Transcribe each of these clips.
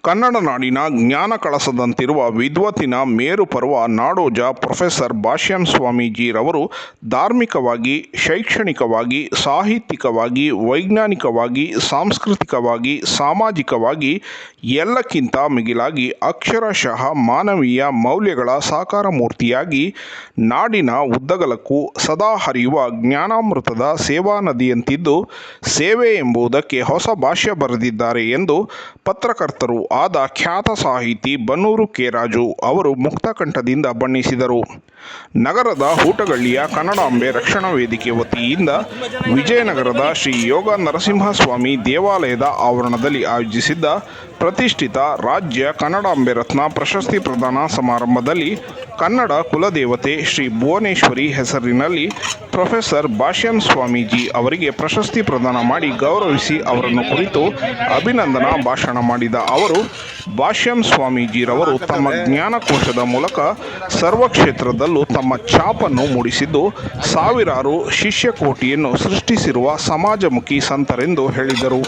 ಕನ್ನಡ ನಾಡಿನ ಜ್ಞಾನ ಕಳಸದಂತಿರುವ ವಿದ್ವತ್ತಿನ ಮೇರು ಪರ್ವ ನಾಡೋಜ ಪ್ರೊಫೆಸರ್ ಭಾಷ್ಯಂ ಸ್ವಾಮೀಜಿರವರು ಧಾರ್ಮಿಕವಾಗಿ, ಶೈಕ್ಷಣಿಕವಾಗಿ, ಸಾಹಿತ್ಯಿಕವಾಗಿ, ವೈಜ್ಞಾನಿಕವಾಗಿ, ಸಾಂಸ್ಕೃತಿಕವಾಗಿ, ಸಾಮಾಜಿಕವಾಗಿ ಎಲ್ಲಕ್ಕಿಂತ ಮಿಗಿಲಾಗಿ ಅಕ್ಷರಶಃ ಮಾನವೀಯ ಮೌಲ್ಯಗಳ ಸಾಕಾರ ಮೂರ್ತಿಯಾಗಿ ನಾಡಿನ ಉದ್ದಗಲಕ್ಕೂ ಸದಾ ಹರಿಯುವ ಜ್ಞಾನಾಮೃತದ ಸೇವಾ ನದಿಯಂತಿದ್ದು ಸೇವೆ ಎಂಬುದಕ್ಕೆ ಹೊಸ ಭಾಷ್ಯ ಬರೆದಿದ್ದಾರೆ ಎಂದು ಪತ್ರಕರ್ತರು ಆದ ಖ್ಯಾತ ಸಾಹಿತಿ ಬನ್ನೂರು ಕೆ ರಾಜು ಅವರು ಮುಕ್ತಕಂಠದಿಂದ ಬಣ್ಣಿಸಿದರು. ನಗರದ ಹೂಟಗಳ್ಳಿಯ ಕನ್ನಡಾಂಬೆ ರಕ್ಷಣಾ ವೇದಿಕೆ ವತಿಯಿಂದ ವಿಜಯನಗರದ ಶ್ರೀ ಯೋಗ ನರಸಿಂಹಸ್ವಾಮಿ ದೇವಾಲಯದ ಆವರಣದಲ್ಲಿ ಆಯೋಜಿಸಿದ್ದ ಪ್ರತಿಷ್ಠಿತ ರಾಜ್ಯ ಕನ್ನಡಾಂಬೆ ರತ್ನ ಪ್ರಶಸ್ತಿ ಪ್ರದಾನ ಸಮಾರಂಭದಲ್ಲಿ ಕನ್ನಡ ಕುಲದೇವತೆ ಶ್ರೀ ಭುವನೇಶ್ವರಿ ಹೆಸರಿನಲ್ಲಿ ಪ್ರೊಫೆಸರ್ ಭಾಷ್ಯಂ ಸ್ವಾಮೀಜಿ ಅವರಿಗೆ ಪ್ರಶಸ್ತಿ ಪ್ರದಾನ ಮಾಡಿ ಗೌರವಿಸಿ ಅವರನ್ನು ಕುರಿತು ಅಭಿನಂದನಾ ಭಾಷಣ ಮಾಡಿದ ಭಾಷ್ಯಂ ಸ್ವಾಮೀಜಿರವರು ತಮ್ಮ ಜ್ಞಾನಕೋಶದ ಮೂಲಕ ಸರ್ವ ಕ್ಷೇತ್ರದಲ್ಲೂ ತಮ್ಮ ಛಾಪನ್ನು ಮೂಡಿಸಿದ್ದು ಸಾವಿರಾರು ಶಿಷ್ಯಕೋಟಿಯನ್ನು ಸೃಷ್ಟಿಸಿರುವ ಸಮಾಜಮುಖಿ ಸಂತರೆಂದು ಹೇಳಿದರು.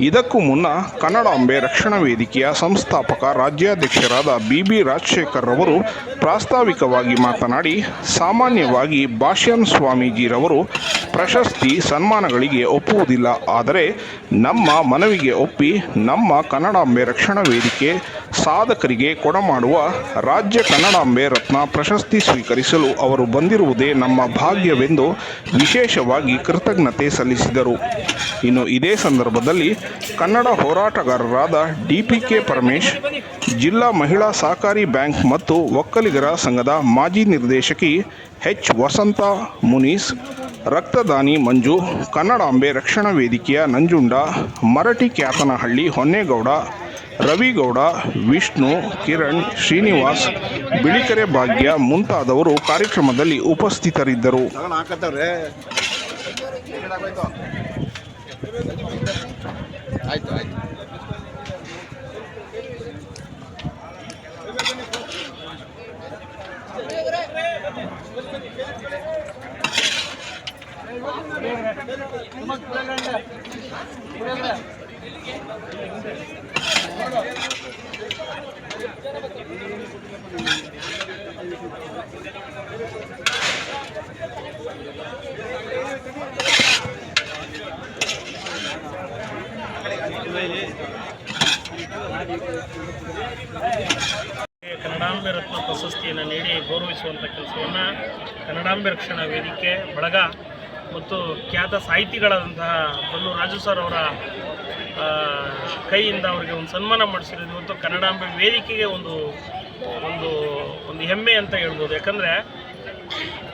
ಇದಕ್ಕೂ ಮುನ್ನ ಕನ್ನಡಾಂಬೆ ರಕ್ಷಣಾ ವೇದಿಕೆಯ ಸಂಸ್ಥಾಪಕ ರಾಜ್ಯಾಧ್ಯಕ್ಷರಾದ ಬಿ ಬಿ ರಾಜಶೇಖರ್ ರವರು ಪ್ರಾಸ್ತಾವಿಕವಾಗಿ ಮಾತನಾಡಿ, ಸಾಮಾನ್ಯವಾಗಿ ಭಾಷ್ಯಂ ಸ್ವಾಮೀಜಿರವರು ಪ್ರಶಸ್ತಿ ಸನ್ಮಾನಗಳಿಗೆ ಒಪ್ಪುವುದಿಲ್ಲ. ಆದರೆ ನಮ್ಮ ಮನವಿಗೆ ಒಪ್ಪಿ ನಮ್ಮ ಕನ್ನಡಾಂಬೆ ರಕ್ಷಣಾ ವೇದಿಕೆ ಸಾಧಕರಿಗೆ ಕೊಡಮಾಡುವ ರಾಜ್ಯ ಕನ್ನಡಾಂಬೆ ರತ್ನ ಪ್ರಶಸ್ತಿ ಸ್ವೀಕರಿಸಲು ಅವರು ಬಂದಿರುವುದೇ ನಮ್ಮ ಭಾಗ್ಯವೆಂದು ವಿಶೇಷವಾಗಿ ಕೃತಜ್ಞತೆ ಸಲ್ಲಿಸಿದರು. ಇನ್ನು ಇದೇ ಸಂದರ್ಭದಲ್ಲಿ ಕನ್ನಡ ಹೋರಾಟಗಾರರಾದ ಡಿ ಪಿ ಕೆ ಪರಮೇಶ್, ಜಿಲ್ಲಾ ಮಹಿಳಾ ಸಹಕಾರಿ ಬ್ಯಾಂಕ್ ಮತ್ತು ಒಕ್ಕಲಿಗರ ಸಂಘದ ಮಾಜಿ ನಿರ್ದೇಶಕಿ ಎಚ್ ವಸಂತ ಮುನೀಸ್ ರಕ್ತದಾನಿ ಮಂಜು, ಕನ್ನಡಾಂಬೆ ರಕ್ಷಣಾ ವೇದಿಕೆಯ ನಂಜುಂಡ, ಮರಟಿ ಕ್ಯಾತನಹಳ್ಳಿ ಹೊನ್ನೇಗೌಡ, ರವಿಗೌಡ, ವಿಷ್ಣು, ಕಿರಣ್, ಶ್ರೀನಿವಾಸ್, ಬಿಳಿಕೆರೆ ಭಾಗ್ಯ ಮುಂತಾದವರು ಕಾರ್ಯಕ್ರಮದಲ್ಲಿ ಉಪಸ್ಥಿತರಿದ್ದರು. ಕನ್ನಡಾಂಬೆ ರತ್ನ ಪ್ರಶಸ್ತಿಯನ್ನು ನೀಡಿ ಗೌರವಿಸುವಂಥ ಕೆಲಸವನ್ನು ಕನ್ನಡಾಂಬೆ ರಕ್ಷಣಾ ವೇದಿಕೆ ಬಳಗ ಮತ್ತು ಖ್ಯಾತ ಸಾಹಿತಿಗಳಾದಂತಹ ಬಲ್ಲು ರಾಜು ಸರ್ ಅವರ ಕೈಯಿಂದ ಅವರಿಗೆ ಒಂದು ಸನ್ಮಾನ ಮಾಡಿಸಿರೋದು ಇವತ್ತು ಕನ್ನಡಾಂಬೆ ವೇದಿಕೆಗೆ ಒಂದು ಒಂದು ಒಂದು ಹೆಮ್ಮೆ ಅಂತ ಹೇಳ್ಬೋದು. ಯಾಕಂದರೆ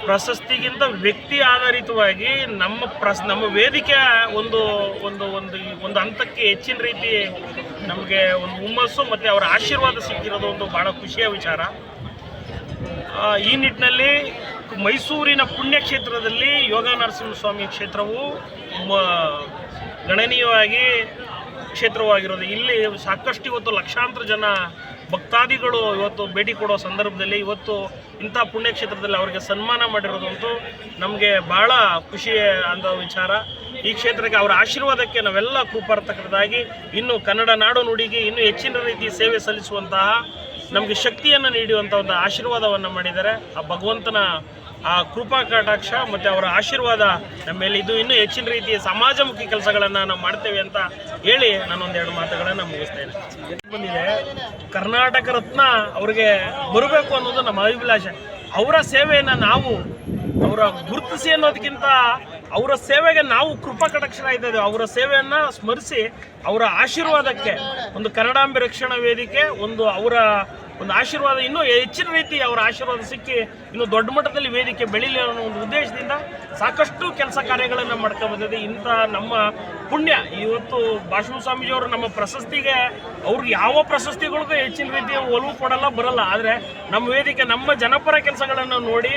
ಪ್ರಶಸ್ತಿಗಿಂತ ವ್ಯಕ್ತಿ ಆಧಾರಿತವಾಗಿ ನಮ್ಮ ಪ್ರಸ್, ನಮ್ಮ ವೇದಿಕೆ ಒಂದು ಒಂದು ಒಂದು ಒಂದು ಹಂತಕ್ಕೆ ಹೆಚ್ಚಿನ ರೀತಿ ನಮಗೆ ಒಂದು ಹುಮ್ಮಸ್ಸು ಮತ್ತು ಅವರ ಆಶೀರ್ವಾದ ಸಿಕ್ಕಿರೋದು ಒಂದು ಭಾಳ ಖುಷಿಯ ವಿಚಾರ. ಈ ನಿಟ್ಟಿನಲ್ಲಿ ಮೈಸೂರಿನ ಪುಣ್ಯಕ್ಷೇತ್ರದಲ್ಲಿ ಯೋಗ ನರಸಿಂಹಸ್ವಾಮಿ ಕ್ಷೇತ್ರವು ಗಣನೀಯವಾಗಿ ಕ್ಷೇತ್ರವಾಗಿರೋದು. ಇಲ್ಲಿ ಸಾಕಷ್ಟು ಇವತ್ತು ಲಕ್ಷಾಂತರ ಜನ ಭಕ್ತಾದಿಗಳು ಇವತ್ತು ಭೇಟಿ ಕೊಡೋ ಸಂದರ್ಭದಲ್ಲಿ ಇವತ್ತು ಇಂಥ ಪುಣ್ಯಕ್ಷೇತ್ರದಲ್ಲಿ ಅವರಿಗೆ ಸನ್ಮಾನ ಮಾಡಿರೋದಂತೂ ನಮಗೆ ಭಾಳ ಖುಷಿ ಅಂದ ವಿಚಾರ. ಈ ಕ್ಷೇತ್ರಕ್ಕೆ ಅವರ ಆಶೀರ್ವಾದಕ್ಕೆ ನಾವೆಲ್ಲ ಕೂಪಾರ್ತಕ್ಕದಾಗಿ ಇನ್ನು ಕನ್ನಡ ನಾಡು ನುಡಿಗೆ ಇನ್ನೂ ಹೆಚ್ಚಿನ ರೀತಿ ಸೇವೆ ಸಲ್ಲಿಸುವಂತಹ ನಮಗೆ ಶಕ್ತಿಯನ್ನು ನೀಡುವಂಥ ಒಂದು ಆಶೀರ್ವಾದವನ್ನು ಮಾಡಿದ್ದಾರೆ. ಆ ಭಗವಂತನ ಆ ಕೃಪಾ ಕಟಾಕ್ಷ ಮತ್ತು ಅವರ ಆಶೀರ್ವಾದ ನಮ್ಮ ಮೇಲೆ ಇದು ಇನ್ನೂ ಹೆಚ್ಚಿನ ರೀತಿಯ ಸಮಾಜಮುಖಿ ಕೆಲಸಗಳನ್ನು ನಾವು ಮಾಡ್ತೇವೆ ಅಂತ ಹೇಳಿ ನಾನೊಂದೆರಡು ಮಾತುಗಳನ್ನು ಮುಗಿಸ್ತೇನೆ ಬಂದಿದೆ. ಕರ್ನಾಟಕ ರತ್ನ ಅವರಿಗೆ ಬರಬೇಕು ಅನ್ನೋದು ನಮ್ಮ ಅಭಿಲಾಷೆ. ಅವರ ಸೇವೆಯನ್ನು ನಾವು ಅವರ ಗುರುತಿಸಿ ಅನ್ನೋದಕ್ಕಿಂತ ಅವರ ಸೇವೆಗೆ ನಾವು ಕೃಪಾ ಇದ್ದೇವೆ. ಅವರ ಸೇವೆಯನ್ನು ಸ್ಮರಿಸಿ, ಅವರ ಆಶೀರ್ವಾದಕ್ಕೆ, ಒಂದು ಕನ್ನಡಾಂಬೆ ರಕ್ಷಣಾ ವೇದಿಕೆ, ಒಂದು ಅವರ, ಒಂದು ಆಶೀರ್ವಾದ, ಇನ್ನೂ ಹೆಚ್ಚಿನ ರೀತಿ ಅವರ ಆಶೀರ್ವಾದ ಸಿಕ್ಕಿ, ಇನ್ನು ದೊಡ್ಡ ಮಟ್ಟದಲ್ಲಿ ವೇದಿಕೆ ಬೆಳೀಲಿ ಅನ್ನೋ ಒಂದು ಉದ್ದೇಶದಿಂದ ಸಾಕಷ್ಟು ಕೆಲಸ ಕಾರ್ಯಗಳನ್ನು ಮಾಡ್ತಾ ಬಂದಿದೆ. ಇಂಥ ನಮ್ಮ ಪುಣ್ಯ, ಇವತ್ತು ಭಾಷಣ ಸ್ವಾಮೀಜಿಯವರು ನಮ್ಮ ಪ್ರಶಸ್ತಿಗೆ, ಅವ್ರಿಗೆ ಯಾವ ಪ್ರಶಸ್ತಿಗಳಿಗೂ ಹೆಚ್ಚಿನ ರೀತಿಯ ಒಲವು ಕೊಡಲ್ಲ, ಬರಲ್ಲ. ಆದರೆ ನಮ್ಮ ವೇದಿಕೆ, ನಮ್ಮ ಜನಪರ ಕೆಲಸಗಳನ್ನು ನೋಡಿ,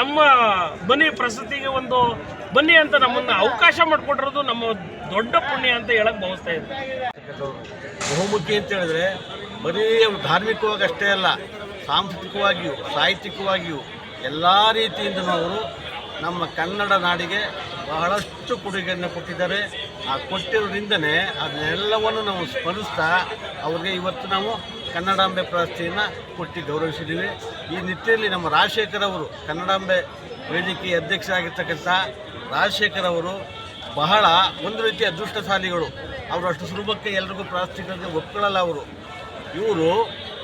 ನಮ್ಮ ಬನ್ನಿ ಪ್ರಶಸ್ತಿಗೆ ಒಂದು ಬನ್ನಿ ಅಂತ ನಮ್ಮನ್ನು ಅವಕಾಶ ಮಾಡಿಕೊಟ್ಟಿರೋದು ನಮ್ಮ ದೊಡ್ಡ ಪುಣ್ಯ ಅಂತ ಹೇಳಕ್ ಭಾವಿಸ್ತಾ ಇದ್ದೀನಿ ಬಹುಮುಖಿ ಅಂತ ಹೇಳಿದ್ರೆ ಬರೀ ಧಾರ್ಮಿಕವಾಗಿ ಅಷ್ಟೇ ಅಲ್ಲ, ಸಾಂಸ್ಕೃತಿಕವಾಗಿಯೂ, ಸಾಹಿತ್ಯಿಕವಾಗಿಯೂ ಎಲ್ಲ ರೀತಿಯಿಂದಲೂ ಅವರು ನಮ್ಮ ಕನ್ನಡ ನಾಡಿಗೆ ಬಹಳಷ್ಟು ಕೊಡುಗೆಯನ್ನು ಕೊಟ್ಟಿದ್ದಾರೆ. ಆ ಕೊಟ್ಟಿರೋದ್ರಿಂದನೇ ಅದನ್ನೆಲ್ಲವನ್ನು ನಾವು ಸ್ಮರಿಸ್ತಾ ಅವ್ರಿಗೆ ಇವತ್ತು ನಾವು ಕನ್ನಡಾಂಬೆ ಪ್ರಶಸ್ತಿಯನ್ನು ಕೊಟ್ಟು ಗೌರವಿಸಿದ್ದೀವಿ. ಈ ನಿಟ್ಟಿನಲ್ಲಿ ನಮ್ಮ ರಾಜಶೇಖರ್ ಅವರು ಕನ್ನಡಾಂಬೆ ವೇದಿಕೆ ಅಧ್ಯಕ್ಷರಾಗಿರ್ತಕ್ಕಂಥ ರಾಜಶೇಖರ್ ಅವರು ಬಹಳ ಒಂದು ರೀತಿಯ ಅದೃಷ್ಟಶಾಲಿಗಳು. ಅವರು ಅಷ್ಟು ಸುಲಭಕ್ಕೆ ಎಲ್ರಿಗೂ ಪ್ರಾಸ್ತಿಕರಿಗೆ ಒಪ್ಕೊಳ್ಳಲ್ಲ ಅವರು. ಇವರು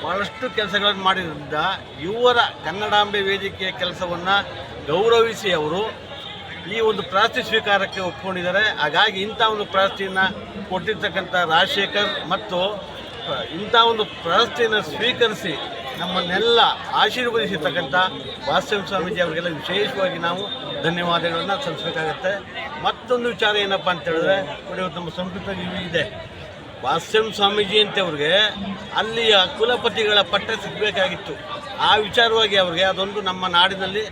ಭಾಳಷ್ಟು ಕೆಲಸಗಳನ್ನು ಮಾಡಿದ್ರಿಂದ ಇವರ ಕನ್ನಡಾಂಬೆ ವೇದಿಕೆಯ ಕೆಲಸವನ್ನು ಗೌರವಿಸಿ ಅವರು ಈ ಒಂದು ಪ್ರಾಸ್ತಿ ಸ್ವೀಕಾರಕ್ಕೆ ಒಪ್ಕೊಂಡಿದ್ದಾರೆ. ಹಾಗಾಗಿ ಇಂಥ ಒಂದು ಪ್ರಾಸ್ತಿಯನ್ನು ಕೊಟ್ಟಿರ್ತಕ್ಕಂಥ ರಾಜಶೇಖರ್ ಮತ್ತು ಇಂಥ ಒಂದು ಪ್ರಾಸ್ತಿಯನ್ನು ಸ್ವೀಕರಿಸಿ ನಮ್ಮನ್ನೆಲ್ಲ ಆಶೀರ್ವದಿಸಿರ್ತಕ್ಕಂಥ ವಾಸ್ತವ ಸ್ವಾಮೀಜಿ ಅವರಿಗೆಲ್ಲ ವಿಶೇಷವಾಗಿ ನಾವು ಧನ್ಯವಾದಗಳನ್ನು ಸಲ್ಲಿಸಬೇಕಾಗತ್ತೆ. ಮತ್ತೊಂದು ವಿಚಾರ ಏನಪ್ಪ ಅಂತ ಹೇಳಿದ್ರೆ ಇವತ್ತು ನಮ್ಮ ಸಂಸ್ಕೃತ ಇದೆ. ವಾಸ್ಯಂ ಸ್ವಾಮೀಜಿ ಅಂತವ್ರಿಗೆ ಅಲ್ಲಿಯ ಕುಲಪತಿಗಳ ಪಟ್ಟ ಸಿಗಬೇಕಾಗಿತ್ತು. ಆ ವಿಚಾರವಾಗಿ ಅವ್ರಿಗೆ ಅದೊಂದು ನಮ್ಮ ನಾಡಿನಲ್ಲಿ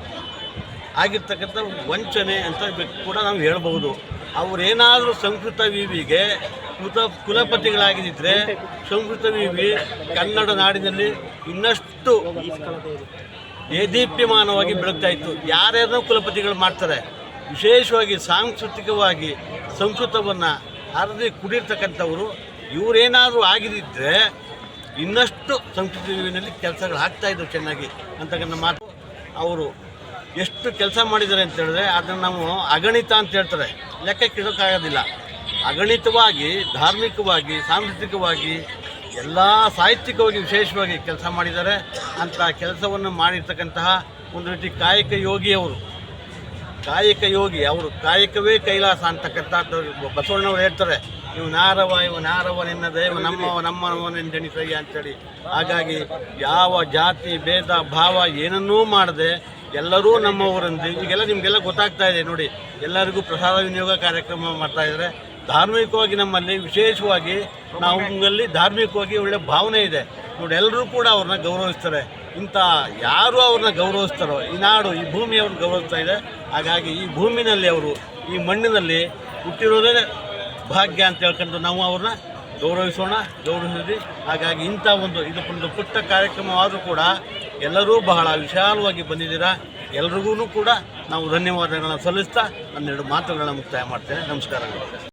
ಆಗಿರ್ತಕ್ಕಂಥ ವಂಚನೆ ಅಂತ ಕೂಡ ನಾವು ಹೇಳ್ಬೋದು ಅವರೇನಾದರೂ ಸಂಸ್ಕೃತ ವಿವಿಗೆ ಕುತ ಕುಲಪತಿಗಳಾಗಿದ್ದರೆ ಸಂಸ್ಕೃತ ವಿವಿ ಕನ್ನಡ ನಾಡಿನಲ್ಲಿ ಇನ್ನಷ್ಟು ದೇದೀಪ್ಯಮಾನವಾಗಿ ಬೆಳಗ್ತಾ ಇತ್ತು. ಯಾರ್ಯಾರೋ ಕುಲಪತಿಗಳು ಮಾಡ್ತಾರೆ. ವಿಶೇಷವಾಗಿ ಸಾಂಸ್ಕೃತಿಕವಾಗಿ ಸಂಸ್ಕೃತವನ್ನು ಅರದಿ ಕುಡಿರ್ತಕ್ಕಂಥವರು, ಇವರೇನಾದರೂ ಆಗಿದ್ದರೆ ಇನ್ನಷ್ಟು ಸಂಸ್ಕೃತಿ ವಿವಿನಲ್ಲಿ ಕೆಲಸಗಳು ಆಗ್ತಾ ಇದ್ದವು ಚೆನ್ನಾಗಿ ಅಂತಕ್ಕಂಥ ಮಾತು. ಅವರು ಎಷ್ಟು ಕೆಲಸ ಮಾಡಿದ್ದಾರೆ ಅಂತ ಹೇಳಿದ್ರೆ ಅದನ್ನು ನಾವು ಅಗಣಿತ ಅಂತ ಹೇಳ್ತಾರೆ. ಲೆಕ್ಕಕ್ಕೆ ಇಡೋಕ್ಕಾಗೋದಿಲ್ಲ ಅಗಣಿತವಾಗಿ, ಧಾರ್ಮಿಕವಾಗಿ, ಸಾಂಸ್ಕೃತಿಕವಾಗಿ, ಎಲ್ಲ ಸಾಹಿತ್ಯಿಕವಾಗಿ ವಿಶೇಷವಾಗಿ ಕೆಲಸ ಮಾಡಿದ್ದಾರೆ. ಅಂತ ಕೆಲಸವನ್ನು ಮಾಡಿರ್ತಕ್ಕಂತಹ ಒಂದು ರೀತಿ ಕಾಯಕ ಯೋಗಿಯವರು ಕಾಯಕ ಯೋಗಿ ಅವರು. ಕಾಯಕವೇ ಕೈಲಾಸ ಅಂತಕ್ಕಂಥ ಬಸವಣ್ಣವರು ಹೇಳ್ತಾರೆ. ಇವು ನಾರವ ಇವು ನಾರವ ನಿನ್ನ ದೈವ ನಮ್ಮ ನಮ್ಮವ ನಮ್ಮವನೆಂದೆಣಿಸಯ್ಯ ಅಂತೇಳಿ. ಹಾಗಾಗಿ ಯಾವ ಜಾತಿ, ಭೇದ, ಭಾವ ಏನನ್ನೂ ಮಾಡದೆ ಎಲ್ಲರೂ ನಮ್ಮವರಂದು. ಈಗೆಲ್ಲ ನಿಮಗೆಲ್ಲ ಗೊತ್ತಾಗ್ತಾ ಇದೆ ನೋಡಿ. ಎಲ್ಲರಿಗೂ ಪ್ರಸಾದ ವಿನಿಯೋಗ ಕಾರ್ಯಕ್ರಮ ಮಾಡ್ತಾ ಇದ್ದಾರೆ. ಧಾರ್ಮಿಕವಾಗಿ ನಮ್ಮಲ್ಲಿ, ವಿಶೇಷವಾಗಿ ನಮ್ಮಲ್ಲಿ ಧಾರ್ಮಿಕವಾಗಿ ಒಳ್ಳೆ ಭಾವನೆ ಇದೆ. ನೋಡಿ ಎಲ್ಲರೂ ಕೂಡ ಅವ್ರನ್ನ ಗೌರವಿಸ್ತಾರೆ. ಇಂಥ ಯಾರು ಅವ್ರನ್ನ ಗೌರವಿಸ್ತಾರೋ, ಈ ನಾಡು, ಈ ಭೂಮಿ ಅವ್ರನ್ನ ಗೌರವಿಸ್ತಾ ಇದೆ. ಹಾಗಾಗಿ ಈ ಭೂಮಿನಲ್ಲಿ ಅವರು, ಈ ಮಣ್ಣಿನಲ್ಲಿ ಹುಟ್ಟಿರೋದೇ ಭಾಗ್ಯ ಅಂತ ಹೇಳ್ಕೊಂಡು ನಾವು ಅವ್ರನ್ನ ಗೌರವಿಸೋಣ, ಗೌರವಿಸಿದ್ವಿ. ಹಾಗಾಗಿ ಇಂಥ ಒಂದು ಇದು ಒಂದು ಪುಟ್ಟ ಕಾರ್ಯಕ್ರಮವಾದರೂ ಕೂಡ ಎಲ್ಲರೂ ಬಹಳ ವಿಶಾಲವಾಗಿ ಬಂದಿದ್ದೀರಾ. ಎಲ್ರಿಗೂ ಕೂಡ ನಾವು ಧನ್ಯವಾದಗಳನ್ನು ಸಲ್ಲಿಸ್ತಾ ನನ್ನೆರಡು ಮಾತುಗಳನ್ನ ಮುಕ್ತಾಯ ಮಾಡ್ತೇನೆ. ನಮಸ್ಕಾರಗಳು